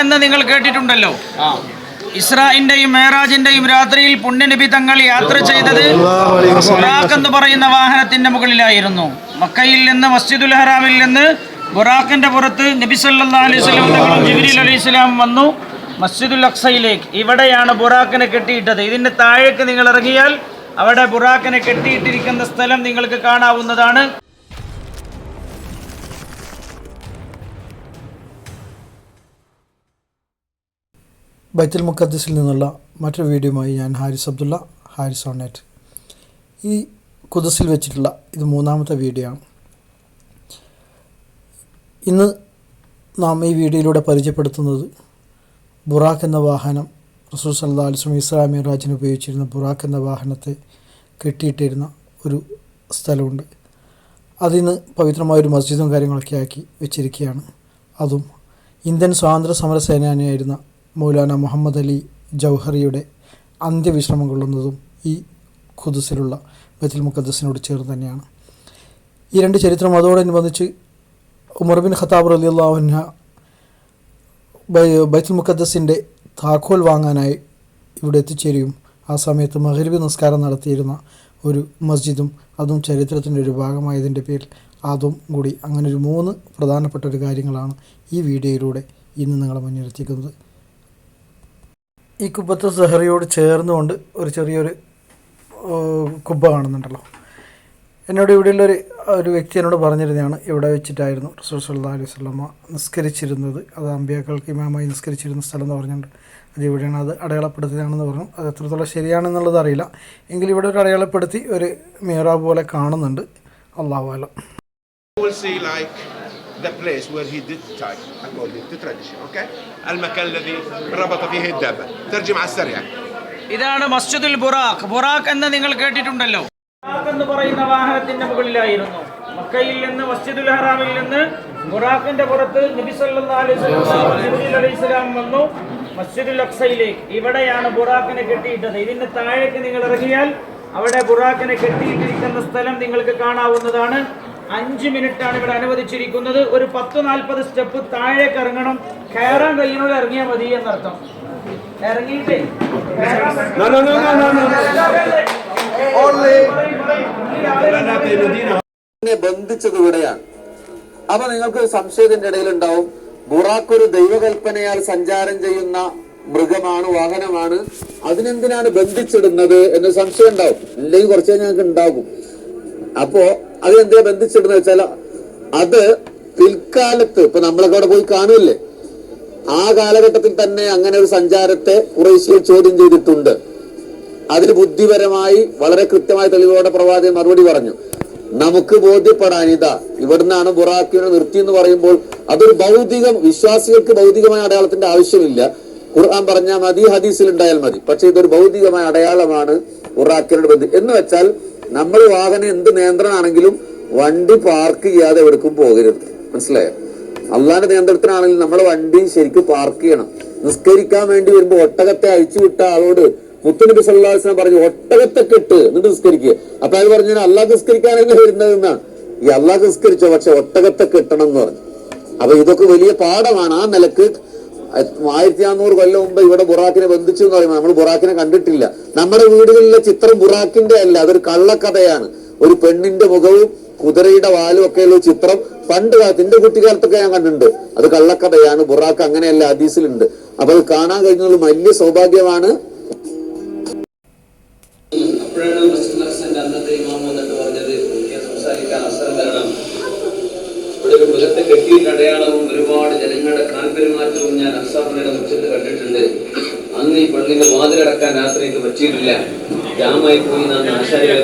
എന്ന് നിങ്ങൾ കേട്ടിട്ടുണ്ടല്ലോ. ഇസ്രായിന്റെയും മേറാജിന്റെയും രാത്രിയിൽ പുണ്യനബി തങ്ങൾ യാത്ര ചെയ്തത് ബുറാഖ് എന്ന് പറയുന്ന വാഹനത്തിന്റെ മുകളിലായിരുന്നു. മക്കയിൽ നിന്ന് മസ്ജിദുൽ ഹറാമിൽ നിന്ന് ബുറാഖിന്റെ പുറത്ത് നബി സല്ലല്ലാഹു അലൈഹി തങ്ങളും ജിബ്രീൽ അലൈഹി സ്വലാം വന്നു. മസ്ജിദുൽ അക്സയിലേക്ക്. ഇവിടെയാണ് ബുറാഖിനെ കെട്ടിയിട്ടത്. ഇതിന്റെ താഴേക്ക് നിങ്ങൾ ഇറങ്ങിയാൽ അവിടെ ബുറാഖിനെ കെട്ടിയിട്ടിരിക്കുന്ന സ്ഥലം നിങ്ങൾക്ക് കാണാവുന്നതാണ്. ബൈത്തുൽ മുക്കദ്സിൽ നിന്നുള്ള മറ്റൊരു വീഡിയോയുമായി ഞാൻ ഹാരിസ് അബ്ദുള്ള ഹാരിസ് ഓണേറ്റ് ഈ കുദസിൽ വെച്ചിട്ടുള്ള ഇത് മൂന്നാമത്തെ വീഡിയോ ആണ്. ഇന്ന് നാം ഈ വീഡിയോയിലൂടെ പരിചയപ്പെടുത്തുന്നത് ബുറാഖ് എന്ന വാഹനം റസൂൽ സല്ലാ അലിസ്ലം ഇസ്ലാമി രാജിന് ഉപയോഗിച്ചിരുന്ന ബുറാഖ് എന്ന വാഹനത്തെ കെട്ടിയിട്ടിരുന്ന ഒരു സ്ഥലമുണ്ട്. അതിന്ന് പവിത്രമായ ഒരു മസ്ജിദും കാര്യങ്ങളൊക്കെ ആക്കി വെച്ചിരിക്കുകയാണ്. അതും ഇന്ത്യൻ സ്വാതന്ത്ര്യ സമര സേനാനിയായിരുന്ന മൗലാന മുഹമ്മദ് അലി ജൗഹറിയുടെ അന്ത്യവിശ്രമം കൊള്ളുന്നതും ഈ ഖുദുസിലുള്ള ബൈത്തുൽ മുഖദ്സിനോട് ചേർന്ന് തന്നെയാണ്. ഈ രണ്ട് ചരിത്രം അതോടനുബന്ധിച്ച് ഉമർ ബിൻ ഖത്താബ് അലി അള്ളാഹുന ബൈത്തുൽ മുഖദ്സിന്റെ താക്കോൽ വാങ്ങാനായി ഇവിടെ എത്തിച്ചേരുകയും ആ സമയത്ത് മഹരിബി നിസ്കാരം നടത്തിയിരുന്ന ഒരു മസ്ജിദും അതും ചരിത്രത്തിന്റെ ഒരു ഭാഗമായതിന്റെ പേരിൽ അതും കൂടി അങ്ങനെ ഒരു മൂന്ന് പ്രധാനപ്പെട്ട ഒരു കാര്യങ്ങളാണ് ഈ വീഡിയോയിലൂടെ ഇന്ന് നിങ്ങളെ മുന്നിലെത്തിക്കുന്നത് ഈ കുബ്ബത്ത് സെഹറിയോട് ചേർന്നുകൊണ്ട് ഒരു ചെറിയൊരു കുബ്ബ കാണുന്നുണ്ടല്ലോ. എന്നോട് ഇവിടെയുള്ളൊരു ഒരു വ്യക്തി എന്നോട് പറഞ്ഞിരുന്നതാണ് ഇവിടെ വെച്ചിട്ടായിരുന്നു റസൂൽ സല്ലാ അലൈഹി സ്വലമ നിസ്കരിച്ചിരുന്നത്. അത് അമ്പിയാക്കൾക്ക് ഇമാമായി നിസ്കരിച്ചിരുന്ന സ്ഥലം എന്ന് പറഞ്ഞിട്ടുണ്ട് അത് ഇവിടെയാണ് അത് അടയാളപ്പെടുത്തിയതാണെന്ന് പറഞ്ഞു. അത് എത്രത്തോളം ശരിയാണെന്നുള്ളത് അറിയില്ല. എങ്കിൽ ഇവിടെ ഒരു അടയാളപ്പെടുത്തി ഒരു മീറ പോലെ കാണുന്നുണ്ട്. അള്ളാഹു ആലം You will see like the place where he did tie according to tradition, okay? المكان الذي ربط فيه الدابة. ترجم على السريع. ഇതാണ് മസ്ജിദുൽ ബുറാഖ് ബുറാഖ് എന്ന് നിങ്ങൾ കേട്ടിട്ടുണ്ടല്ലോ ബുറാഖ് എന്ന് പറയുന്ന വാഹനത്തിന്റെ മുകളിലായിരുന്നു മക്കയിൽ നിന്ന് മസ്ജിദുൽ ഹറാമിൽ നിന്ന് ബുറാഖിന്റെ പുറത്ത് നബി സല്ലല്ലാഹു അലൈഹി വസല്ലം ജിബ്രീൽ അലൈഹി സ്വലാം വന്നു മസ്ജിദുൽ അക്സയിലേക്ക് ഇവിടെയാണ് ബുറാഖിനെ കെട്ടിയിട്ടത് ഇതിന്റെ താഴേക്ക് നിങ്ങൾ ഇറങ്ങിയാൽ അവിടെ ബുറാഖിനെ കെട്ടിയിട്ടിരിക്കുന്ന സ്ഥലം നിങ്ങൾക്ക് കാണാവുന്നതാണ് അഞ്ച് മിനിറ്റ് ആണ് ഇവിടെ അനുവദിച്ചിരിക്കുന്നത്. ഒരു പത്ത് നാൽപ്പത് സ്റ്റെപ്പ് താഴേക്ക് ഇറങ്ങണം. കയറാൻ കഴിയുന്നവർ ഇറങ്ങിയാൽ മതി എന്നർത്ഥം. ഇറങ്ങിയിട്ടേ നെ ബന്ധിച്ചത് ഇവിടെയാണ്. അപ്പൊ നിങ്ങൾക്ക് ഒരു സംശയത്തിന്റെ ഇടയിൽ ഉണ്ടാവും ബുറാക്ക് ഒരു ദൈവകൽപ്പനയാൽ സഞ്ചാരം ചെയ്യുന്ന മൃഗമാണ് വാഹനമാണ്. അതിനെന്തിനാണ് ബന്ധിച്ചിടുന്നത് എന്ന് സംശയം ഉണ്ടാവും ഇല്ലെങ്കിൽ കുറച്ച് കഴിഞ്ഞാൽ ഞങ്ങൾക്ക് ഉണ്ടാകും. അപ്പോ അത് എന്തിനാ ബന്ധിച്ചിടുന്ന വെച്ചാൽ അത് പിൽക്കാലത്ത് ഇപ്പൊ നമ്മളൊക്കെ അവിടെ പോയി കാണില്ലേ ആ കാലഘട്ടത്തിൽ തന്നെ അങ്ങനെ ഒരു സഞ്ചാരത്തെ കുറേശ്ശേ ചോദ്യം ചെയ്തിട്ടുണ്ട്. അതിന് ബുദ്ധിപരമായി വളരെ കൃത്യമായ തെളിവോടെ പ്രവാചകൻ മറുപടി പറഞ്ഞു. നമുക്ക് ബോധ്യപ്പെടാൻ ഇതാ ഇവിടുന്നാണ് ബുറാക്കിയുടെ നിർത്തി എന്ന് പറയുമ്പോൾ അതൊരു ഭൗതിക വിശ്വാസികൾക്ക് ഭൗതികമായ അടയാളത്തിന്റെ ആവശ്യമില്ല. ഖുർആൻ പറഞ്ഞാൽ മതി ഹദീസിൽ ഉണ്ടായാൽ മതി. പക്ഷെ ഇതൊരു ഭൗതികമായ അടയാളമാണ് ബുറാക്കിയുടെ ബന്ധം എന്ന് വെച്ചാൽ നമ്മൾ വാഹനം എന്ത് നിയന്ത്രണമാണെങ്കിലും വണ്ടി പാർക്ക് ചെയ്യാതെ എവിടേക്കും പോകരുത്. മനസ്സിലായോ? അള്ളാന്റെ നിയന്ത്രണത്തിനാണെങ്കിൽ നമ്മൾ വണ്ടി ശരിക്കും പാർക്ക് ചെയ്യണം. നിസ്കരിക്കാൻ വേണ്ടി വരുമ്പോ ഒട്ടകത്തെ അഴിച്ചു വിട്ട ആളോട് മുത്തുനബി സല്ലാസ്ലാം പറഞ്ഞു ഒട്ടകത്തെ കെട്ട് എന്നിട്ട് നിസ്കരിക്കുക. അപ്പൊ അയാൾ പറഞ്ഞു "ഞാൻ അള്ളാഹ് നിസ്കരിക്കാനല്ലേ വരുന്നത് എന്നാണ്. ഈ അള്ളാഹ് നിസ്കരിച്ചോ പക്ഷെ ഒട്ടകത്തെ കെട്ടണം എന്ന് പറഞ്ഞു. അപ്പൊ ഇതൊക്കെ വലിയ പാഠമാണ് ആ നിലയ്ക്ക് ആയിരത്തി നാനൂറ് കൊല്ലം മുമ്പ് ഇവിടെ ബുറാക്കിനെ ബന്ധിച്ചു എന്ന് പറയുമ്പോൾ നമ്മൾ ബുറാക്കിനെ കണ്ടിട്ടില്ല. നമ്മുടെ വീടുകളിലെ ചിത്രം ബുറാക്കിന്റെ അല്ല അതൊരു കള്ളക്കഥയാണ്. ഒരു പെണ്ണിന്റെ മുഖവും കുതിരയുടെ വാലും ഒക്കെയുള്ള ചിത്രം പണ്ട് എന്റെ കുട്ടിക്കാലത്തൊക്കെ ഞാൻ കണ്ടിട്ടുണ്ട്. അത് കള്ളക്കഥയാണ് ബുറാക്ക് അങ്ങനെയല്ല ഹദീസിലുണ്ട്. അപ്പൊ അത് കാണാൻ കഴിഞ്ഞത് വലിയ സൗഭാഗ്യമാണ്. അപ്പോഴാണ് പറഞ്ഞത് എനിക്ക് സംസാരിക്കാൻ അവസരം തരണം ഇവിടെ ഒരു കെട്ടിയിട്ട് അടയാളവും ഒരുപാട് ജനങ്ങളുടെ കാൽപെരുമാറ്റവും ഞാൻ അക്സാപ്പുറയുടെ മുറ്റത്ത് കണ്ടിട്ടുണ്ട്. അന്ന് ഈ പള്ളിന്റെ വാതിലടക്കാൻ രാത്രിക്ക് പറ്റിയിട്ടില്ല. ജാമായി പോയി നാം ആശാരികളെ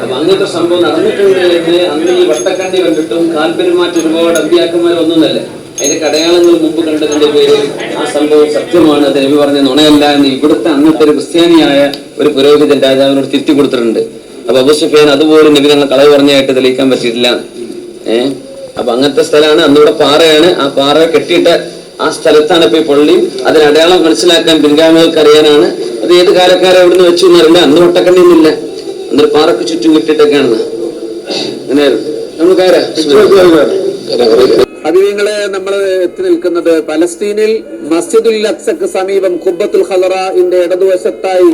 അപ്പൊ അങ്ങനത്തെ സംഭവം നടന്നിട്ടുണ്ട് എന്ന് അന്ന് ഈ വട്ടക്കണ്ണി കണ്ടിട്ടും കാൽപെരുമാറ്റം ഒരുപാട് അമ്പിയാക്കന്മാർ ഒന്നുമല്ല അതിന്റെ കടയാളങ്ങൾ മുമ്പ് കണ്ടതിന്റെ പേരിൽ ആ സംഭവം സത്യമാണ്. അത് രവി പറഞ്ഞ നുണയല്ല എന്ന് ഇവിടുത്തെ അന്നത്തെ ഒരു ക്രിസ്ത്യാനിയായ ഒരു പുരോഹിതൻ രാജാവിനോട് തിരുത്തി കൊടുത്തിട്ടുണ്ട്. അപ്പൊ അബു അതുപോലെ നബി ഞങ്ങൾ കളവ് പറഞ്ഞായിട്ട് തെളിയിക്കാൻ പറ്റിയിട്ടില്ല. ഏഹ് അപ്പൊ അങ്ങനത്തെ സ്ഥലമാണ് അന്നിവിടെ പാറയാണ്. ആ പാറ കെട്ടിയിട്ട് ആ സ്ഥലത്താണ് ഇപ്പൊ ഈ പള്ളി. അതിന് അടയാളം മനസ്സിലാക്കാൻ പിൻഗാമികൾക്ക് അറിയാനാണ്. അത് ഏത് കാലക്കാരെ എവിടുന്ന് വെച്ചു എന്നറിയില്ല. അന്ന് ഒട്ടക്കണ്ണിയൊന്നുമില്ല അന്നൊരു പാറക്ക് ചുറ്റും കെട്ടിയിട്ടൊക്കെയാണ് അങ്ങനെ നമ്മൾ കയറാം. അഭിനയങ്ങളെ നമ്മൾ എത്തി നിൽക്കുന്നത് പലസ്തീനിൽ മസ്ജിദുൽ അക്സക്ക് സമീപം കുബത്തുൽ ഖലറന്റെ ഇടതുവശത്തായി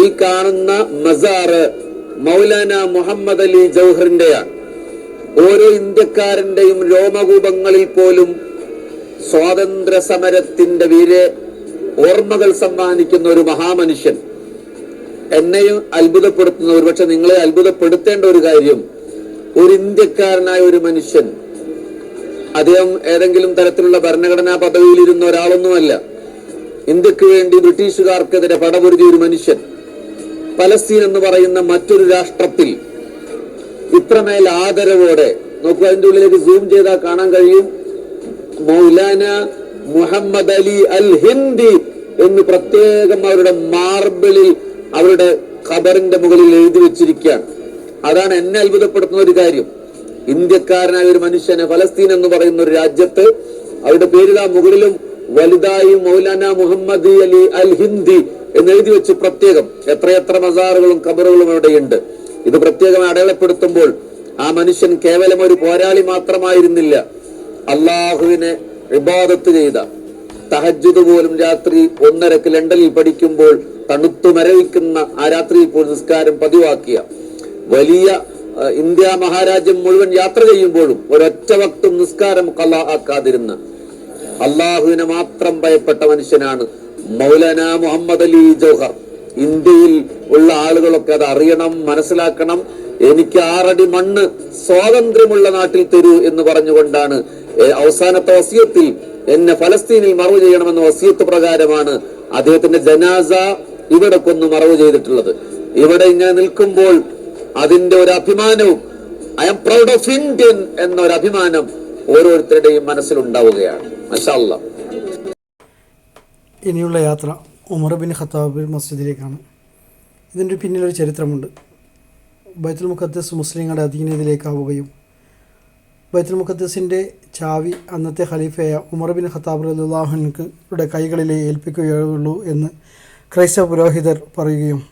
ഈ കാണുന്ന മസാറ് മൗലാന മുഹമ്മദ് അലി ജൗഹറിന്റെയാണ്. ഓരോ ഇന്ത്യക്കാരന്റെയും രോമകൂപങ്ങളിൽ പോലും സ്വാതന്ത്ര്യ സമരത്തിന്റെ വീര് ഓർമ്മകൾ സമ്മാനിക്കുന്ന ഒരു മഹാമനുഷ്യൻ. എന്നെയും അത്ഭുതപ്പെടുത്തുന്ന ഒരുപക്ഷെ നിങ്ങളെ അത്ഭുതപ്പെടുത്തേണ്ട ഒരു കാര്യം ഒരു ഇന്ത്യക്കാരനായ ഒരു മനുഷ്യൻ അദ്ദേഹം ഏതെങ്കിലും തരത്തിലുള്ള ഭരണഘടനാ പദവിയിലിരുന്ന ഒരാളൊന്നുമല്ല. ഇന്ത്യയ്ക്ക് വേണ്ടി ബ്രിട്ടീഷുകാർക്കെതിരെ പടപൊരുതിയ ഒരു മനുഷ്യൻ പലസ്തീൻ എന്ന് പറയുന്ന മറ്റൊരു രാഷ്ട്രത്തിൽ ഇത്രമേൽ ആദരവോടെ. നോക്കൂ അതിന്റെ ഉള്ളിലേക്ക് സൂം ചെയ്താൽ കാണാൻ കഴിയും. മൗലാന മുഹമ്മദ് അലി അൽ ഹിന്ദി എന്ന് പ്രത്യേകം അവരുടെ മാർബിളിൽ അവരുടെ ഖബറിന്റെ മുകളിൽ എഴുതി വെച്ചിരിക്കുകയാണ്. അതാണ് എന്നെ അത്ഭുതപ്പെടുത്തുന്ന ഒരു കാര്യം. ഇന്ത്യക്കാരനായ ഒരു മനുഷ്യനെ ഫലസ്തീൻ എന്ന് പറയുന്ന ഒരു രാജ്യത്ത് അവരുടെ പേരിതാ മുകളിലും വലുതായി മൗലാന മുഹമ്മദ് അലി അൽ ഹിന്ദി എന്ന് എഴുതി വെച്ച് പ്രത്യേകം. എത്രയെത്ര മസാറുകളും ഖബറുകളും അവിടെയുണ്ട്. ഇത് പ്രത്യേകം അടയാളപ്പെടുത്തുമ്പോൾ ആ മനുഷ്യൻ കേവലം ഒരു പോരാളി മാത്രമായിരുന്നില്ല. അള്ളാഹുവിനെ വിവാദത്ത് ചെയ്ത തഹജ്ജുദ് പോലും രാത്രി ഒന്നരക്ക് ലണ്ടനിൽ പഠിക്കുമ്പോൾ തണുത്തു മരവിക്കുന്ന ആ രാത്രിയിൽ പോലും നിസ്കാരം പതിവാക്കിയ. വലിയ ഇന്ത്യ മഹാരാജ്യം മുഴുവൻ യാത്ര ചെയ്യുമ്പോഴും ഒരൊറ്റ വക്തും നിസ്കാരം കല ആക്കാതിരുന്ന അള്ളാഹുവിനെ മാത്രം ഭയപ്പെട്ട മനുഷ്യനാണ് മൗലാന മുഹമ്മദ് അലി ജൗഹർ. ഇന്ത്യയിൽ ഉള്ള ആളുകളൊക്കെ അത് അറിയണം മനസ്സിലാക്കണം. എനിക്ക് ആറടി മണ്ണ് സ്വാതന്ത്ര്യമുള്ള നാട്ടിൽ തരൂ എന്ന് പറഞ്ഞുകൊണ്ടാണ് അവസാനത്തെ വസിയത്തിൽ എന്നെ ഫലസ്തീനിൽ മറവ് ചെയ്യണമെന്ന വസിയത്ത് പ്രകാരമാണ് അദ്ദേഹത്തിന്റെ ജനാസ ഇവിടെ കൊന്ന് മറവ് ചെയ്തിട്ടുള്ളത്. ഇവിടെ ഇങ്ങനെ നിൽക്കുമ്പോൾ അതിന്റെ ഒരു അഭിമാനവും I am proud of Indian എന്നൊരു അഭിമാനം ഓരോരുത്തരുടെയും മനസ്സിലുണ്ടാവുകയാണ്. മഷാല്ല ഇനിയുള്ള യാത്ര. ഉമർ ബിൻ ഖത്താബ് മസ്ജിദിലേക്കാണ്. ഇതിന്റെ പിന്നിലൊരു ചരിത്രമുണ്ട്. ബൈത്തുൽ മുഖദ്ദസ് മുസ്ലിങ്ങളുടെ അധീനതയിലേക്കാവുകയും ബൈത്തുൽ മുഖദ്ദസിന്റെ ചാവി അന്നത്തെ ഖലീഫയായ ഉമർ ബിൻ ഖത്താബ് റലാഹുൻയുടെ കൈകളിലെ ഏൽപ്പിക്കുകയുള്ളൂ എന്ന് ക്രൈസ്തവ പുരോഹിതർ പറയുകയും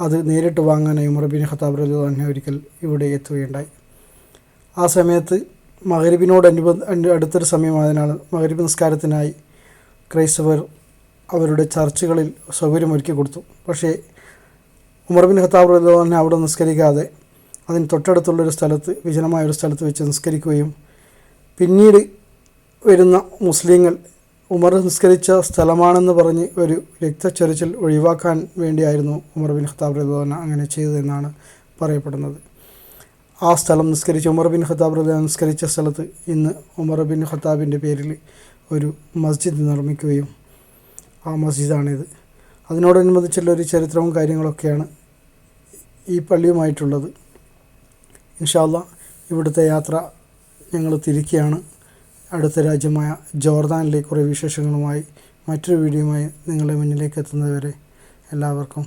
അത് നേരിട്ട് വാങ്ങാനായി ഉമർ ബിൻ ഖത്താബ് റലാഹു ഒരിക്കൽ ഇവിടെ എത്തുകയുണ്ടായി. ആ സമയത്ത് മകരിബിനോടനുബന്ധ അനുബന്ധ അടുത്തൊരു സമയമായതിനാൽ മകരിബ് നിസ്കാരത്തിനായി ക്രൈസ്തവർ അവരുടെ ചർച്ചുകളിൽ സൗകര്യമൊരുക്കി കൊടുത്തു. പക്ഷേ ഉമർ ബിൻ ഖത്താബ് അവിടെ നിസ്കരിക്കാതെ അതിന് തൊട്ടടുത്തുള്ളൊരു സ്ഥലത്ത് വിജനമായ ഒരു സ്ഥലത്ത് വെച്ച് നിസ്കരിക്കുകയും പിന്നീട് വരുന്ന മുസ്ലിങ്ങൾ ഉമർ നിസ്കരിച്ച സ്ഥലമാണെന്ന് പറഞ്ഞ് ഒരു രക്തച്ചൊരിച്ചിൽ ഒഴിവാക്കാൻ വേണ്ടിയായിരുന്നു ഉമർ ബിൻ ഖത്താബ് റഹ്ലാൻ അങ്ങനെ ചെയ്തതെന്നാണ് പറയപ്പെടുന്നത്. ആ സ്ഥലം നിസ്കരിച്ച് ഉമർ ബിൻ ഖത്താബ് റഹ്ലാൻ നിസ്കരിച്ച സ്ഥലത്ത് ഇന്ന് ഉമർ ബിൻ ഖത്താബിന്റെ പേരിൽ ഒരു മസ്ജിദ് നിർമ്മിക്കുകയും ആ മസ്ജിദാണിത്. അതിനോടനുബന്ധിച്ചുള്ള ഒരു ചരിത്രവും കാര്യങ്ങളൊക്കെയാണ് ഈ പള്ളിയുമായിട്ടുള്ളത്. ഇൻഷാല്ല ഇവിടുത്തെ യാത്ര ഞങ്ങൾ തിരിക്കുകയാണ്. അടുത്ത രാജ്യമായ ജോർദാനിലെ കുറേ വിശേഷങ്ങളുമായി മറ്റൊരു വീഡിയോയുമായി നിങ്ങളുടെ മുന്നിലേക്ക് എത്തുന്നതുവരെ എല്ലാവർക്കും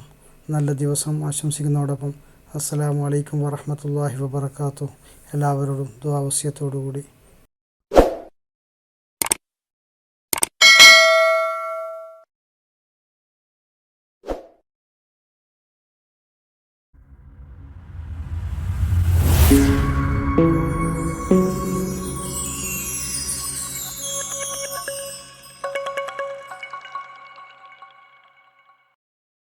നല്ല ദിവസം ആശംസിക്കുന്നതോടൊപ്പം അസ്സലാമു അലൈക്കും വറഹമത്തല്ലാഹി വബർക്കാത്തു എല്ലാവരോടും ദ്വാവസ്യത്തോടു കൂടി